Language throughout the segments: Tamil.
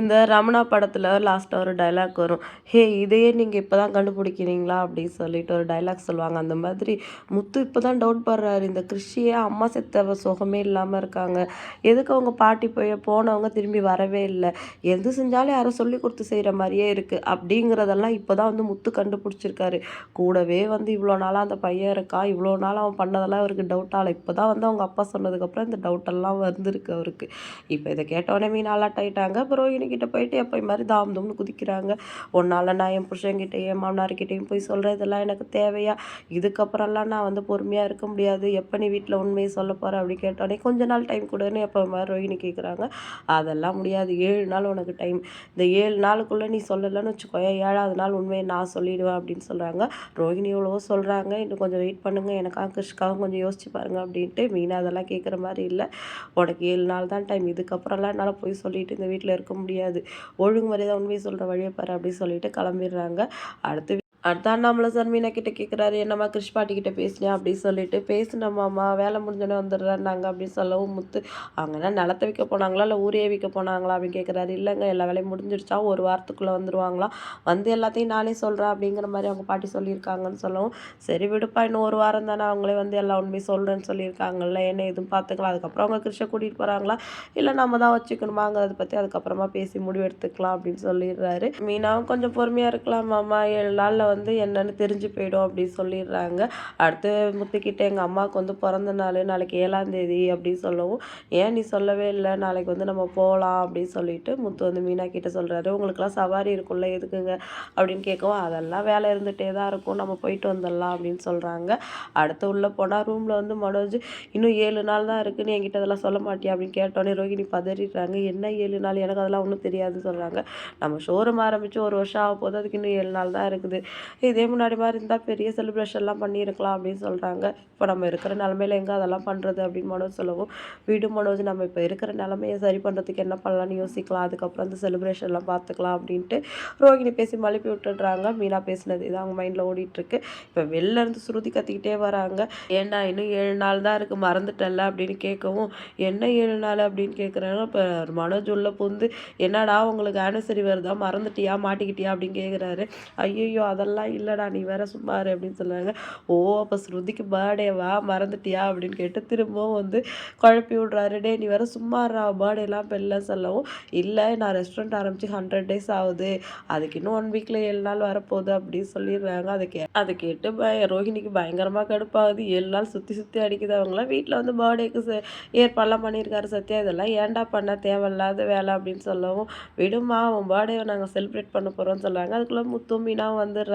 இந்த ரமணா படத்தில் லாஸ்ட்டாக ஒரு டைலாக் வரும். ஹே இதையே நீங்கள் இப்போ தான் கண்டுபிடிக்கிறீங்களா? அப்படின்னு சொல்லிட்டு ஒரு டைலாக் சொல்லுவாங்க. அந்த மாதிரி முத்து இப்போ தான் டவுட் படுறாரு. இந்த கிறிஷியே அம்மா செத்த சுகமே இல்லாமல் இருக்காங்க. எதுக்கு அவங்க பாட்டி போய் போனவங்க திரும்பி வரவே இல்லை? எது செஞ்சாலும் யாரும் சொல்லி கொடுத்து செய்கிற மாதிரியே இருக்குது அப்படிங்கிறதெல்லாம் இப்போ தான் வந்து முத்து கண்டுபிடிச்சிருக்காரு. கூடவே வந்து இவ்வளோ நாளாக அந்த பையன் இருக்கான் இவ்வளோ நாள் அவன் பண்ணதெல்லாம் அவருக்கு டவுட்டாக இப்போ தான் வந்து அவங்க அப்பா சொன்னதுக்கப்புறம் இந்த டவுட்டெல்லாம் வந்திருக்கு அவருக்கு. இப்போ இதை கேட்டோடனே மீன் அலர்ட் ஆகிட்டாங்க அப்புறம் கிட்டே போயிட்டு எப்போ மாதிரி தாம் தும்னு குதிக்கிறாங்க. ஒன்றால் நான் என் புருஷன்கிட்டையும் என் மாமனார்கிட்டையும் போய் சொல்கிறேன் இதெல்லாம் எனக்கு தேவையா? இதுக்கப்புறம்லாம் நான் வந்து பொறுமையாக இருக்க முடியாது. எப்போ நீ வீட்டில் உண்மையை சொல்ல போகிற அப்படி கேட்டோடனே கொஞ்ச நாள் டைம் கொடுன்னு எப்போ மாதிரி ரோஹினி கேட்குறாங்க அதெல்லாம் முடியாது. ஏழு நாள் உனக்கு டைம் இந்த ஏழு நாளுக்குள்ளே நீ சொல்லலைன்னு வச்சுக்கோய ஏழாவது நாள் உண்மையை நான் சொல்லிடுவேன் அப்படின்னு சொல்கிறாங்க ரோஹினி எவ்வளவோ சொல்கிறாங்க இன்னும் கொஞ்சம் வெயிட் பண்ணுங்கள் எனக்காக கிருஷ்காக கொஞ்சம் யோசிச்சு பாருங்க அப்படின்ட்டு மீனா அதெல்லாம் கேட்குற மாதிரி இல்லை. உனக்கு ஏழு நாள் தான் டைம் இதுக்கப்புறம்லாம் என்னால் போய் சொல்லிட்டு இந்த வீட்டில் இருக்க முடியாது. ஒழுங்கு தான் உண்மையை சொல்கிற வழியை பாரு அப்படின்னு சொல்லிட்டு கிளம்பிடுறாங்க. அடுத்து அடுத்த அண்ணாமலை சார் கிட்டே கேட்குறாரு என்னம்மா கிருஷ்பாட்டி பாட்டிக்கிட்ட பேசினேன் அப்படின்னு சொல்லிட்டு. பேசினம்மாம்மா வேலை முடிஞ்சோடனே வந்துடுறாங்க அப்படின்னு சொல்லவும் முத்து. அவங்கன்னா நிலத்தை விற்க போனாங்களா இல்லை ஊரே விற்க போனாங்களா அப்படின்னு கேட்குறாரு இல்லைங்க எல்லா வேலையும் முடிஞ்சிருச்சா? ஒரு வாரத்துக்குள்ளே வந்துடுவாங்களா வந்து எல்லாத்தையும் நானே சொல்கிறேன் அப்படிங்கிற மாதிரி அவங்க பாட்டி சொல்லியிருக்காங்கன்னு சொல்லவும். சரி விடுப்பா இன்னும் ஒரு வாரம் தானே அவங்களே வந்து எல்லா உண்மையும் சொல்கிறேன்னு சொல்லியிருக்காங்கல்ல என்ன எதுவும் பார்த்துக்கலாம் அதுக்கப்புறம் அவங்க கிருஷ்ண கூட்டிகிட்டு போகிறாங்களா இல்லை நம்ம தான் வச்சுக்கணுமாங்கிறத பற்றி அதுக்கப்புறமா பேசி முடிவு எடுத்துக்கலாம் அப்படின்னு சொல்லிடுறாரு. மீனாவும் கொஞ்சம் பொறுமையாக இருக்கலாம் மாமா. ஏழு நாளில் வந்து என்னன்னு தெரிஞ்சு போயிடும் அப்படின்னு சொல்லிடுறாங்க. அடுத்து முத்துக்கிட்ட எங்கள் அம்மாவுக்கு வந்து பிறந்த நாள் நாளைக்கு ஏழாம் தேதி அப்படின்னு சொல்லவும் ஏன் நீ சொல்லவே இல்லை? நாளைக்கு வந்து நம்ம போகலாம் அப்படின்னு சொல்லிட்டு முத்து வந்து மீனா கிட்ட சொல்கிறாரு உங்களுக்குலாம் சவாரி இருக்கும்ல எதுக்குங்க? அப்படின்னு கேட்கவும் அதெல்லாம் வேலை இருந்துகிட்டே தான் இருக்கும். நம்ம போயிட்டு வந்துடலாம் அப்படின்னு சொல்கிறாங்க அடுத்து உள்ளே போனால் ரூமில் வந்து மனோஜ் இன்னும் ஏழு நாள் தான் இருக்குன்னு என்கிட்ட அதெல்லாம் சொல்ல மாட்டியா? அப்படின்னு கேட்டோன்னே ரோஹிணி பதறிடுறாங்க. என்ன ஏழு நாள்? எனக்கு அதெல்லாம் ஒன்றும் தெரியாதுன்னு சொல்கிறாங்க நம்ம ஷோரூம் ஆரம்பித்து ஒரு வருஷம் ஆக போது அதுக்கு இன்னும் ஏழு நாள் தான் இருக்குது. இதே முன்னாடி மாதிரி இருந்தால் பெரிய செலிப்ரேஷன்லாம் பண்ணியிருக்கலாம் அப்படின்னு சொல்கிறாங்க இப்போ நம்ம இருக்கிற நிலமையில எங்கே அதெல்லாம் பண்ணுறது அப்படின்னு மனோஜ் சொல்லவும். வீடு மனோஜ் நம்ம இப்போ இருக்கிற நிலமையை சரி பண்ணுறதுக்கு என்ன பண்ணலான்னு யோசிக்கலாம். அதுக்கப்புறம் அந்த செலிப்ரேஷன்லாம் பார்த்துக்கலாம் அப்படின்ட்டு ரோகிணி பேசி மழுப்பி விட்டுடுறாங்க. மீனா பேசினது இதான் அவங்க மைண்டில் ஓடிட்டுருக்கு. இப்போ வெளில இருந்து சுருதி கத்திக்கிட்டே வராங்க. ஏன்னா இன்னும் ஏழு நாள் தான் இருக்குது மறந்துட்டல அப்படின்னு கேட்கவும் என்ன ஏழு நாள் அப்படின்னு கேட்குறாங்க. இப்போ மனோஜ் உள்ள புந்து என்னடா உங்களுக்கு ஆனிவர்சரி வருதா? மறந்துட்டியா? மாட்டிக்கிட்டியா? அப்படின்னு கேட்குறாரு. ஐயோ அதெல்லாம் இல்லைடா நீ வேற சும்மாரு அப்படின்னு சொல்லுவாங்க. ஓ அப்போ ஸ்ருதிக்கு பர்த்டேவா மறந்துட்டியா அப்படின்னு கேட்டு திரும்பவும் வந்து குழப்பி விட்றாரு. டே நீ வேற சும்மாறா பர்த்டேலாம் இப்போ இல்லை சொல்லவும். இல்லை நான் ரெஸ்டாரண்ட் ஆரம்பித்து ஹண்ட்ரட் டேஸ் ஆகுது. அதுக்கு இன்னும் ஒன் வீக்கில் ஏழு நாள் வரப்போகுது அப்படின்னு சொல்லிடுறாங்க. அதை கே அதை கேட்டு பய ரோஹிணிக்கு பயங்கரமாக கடுப்பாகுது. ஏழு நாள் சுற்றி சுற்றி அடிக்குது அவங்களாம் வீட்டில் வந்து பர்த்டேக்கு ஏற்பாடெல்லாம் பண்ணியிருக்காரு சத்யா. இதெல்லாம் ஏன்டா பண்ண தேவையில்லாத வேலை அப்படின்னு சொல்லவும். விடுமா அவன் பர்த்டேவை நாங்கள் செலிப்ரேட் பண்ண போகிறோம்னு சொல்கிறாங்க அதுக்குள்ளே முத்தும் மீனாவும் வந்துடுறாங்க.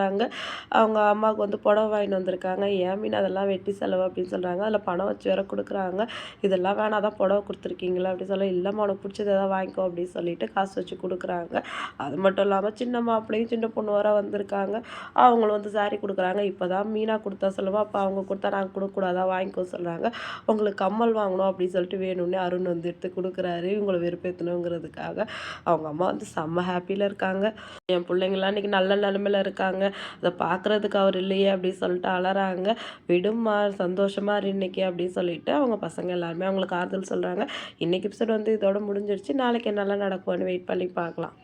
அவங்க அம்மாவுக்கு வந்து புடவை வாங்கிட்டு வந்திருக்காங்க. ஏன் மீன் அதெல்லாம் வெட்டி செலவு? அப்படின்னு சொல்கிறாங்க அதில் பணம் வச்சு வேற கொடுக்குறாங்க. இதெல்லாம் வேணாம் தான் புடவை கொடுத்துருக்கீங்களா அப்படின்னு சொல்ல இல்லைம்மா உனக்கு பிடிச்சது எதாவது வாங்கிக்கோ அப்படின்னு சொல்லிட்டு காசு வச்சு கொடுக்குறாங்க. அது மட்டும் இல்லாமல் சின்ன மாப்பிள்ளையும் சின்ன பொண்ணு வர வந்திருக்காங்க. அவங்களும் வந்து சாரி கொடுக்குறாங்க. இப்போ தான் மீனாக கொடுத்தா சொல்லுவோம் அப்போ அவங்க கொடுத்தா நாங்கள் கொடுக்கக்கூடாதா? வாங்கிக்கோ சொல்கிறாங்க உங்களுக்கு கம்மல் வாங்கணும் அப்படின்னு சொல்லிட்டு வேணும்னே அருண் வந்து எடுத்து கொடுக்குறாரு. இவங்களை வெறுப்பேற்றணுங்கிறதுக்காக அவங்க அம்மா வந்து செம்ம ஹாப்பியில் இருக்காங்க. என் பிள்ளைங்களாம் இன்றைக்கி நல்ல நிலமையில இருக்காங்க. அதை பார்க்குறதுக்கு அவர் இல்லையே அப்படின்னு சொல்லிட்டு அலறாங்க. விடுமா சந்தோஷமா இரு இன்னைக்கு அப்படின்னு சொல்லிட்டு அவங்க பசங்க எல்லாருமே அவங்களுக்கு ஆறுதல் சொல்கிறாங்க இன்னைக்கு எபிசோட் வந்து இதோட முடிஞ்சிருச்சு. நாளைக்கு என்னெல்லாம் நடக்கும்னு வெயிட் பண்ணி பார்க்கலாம்.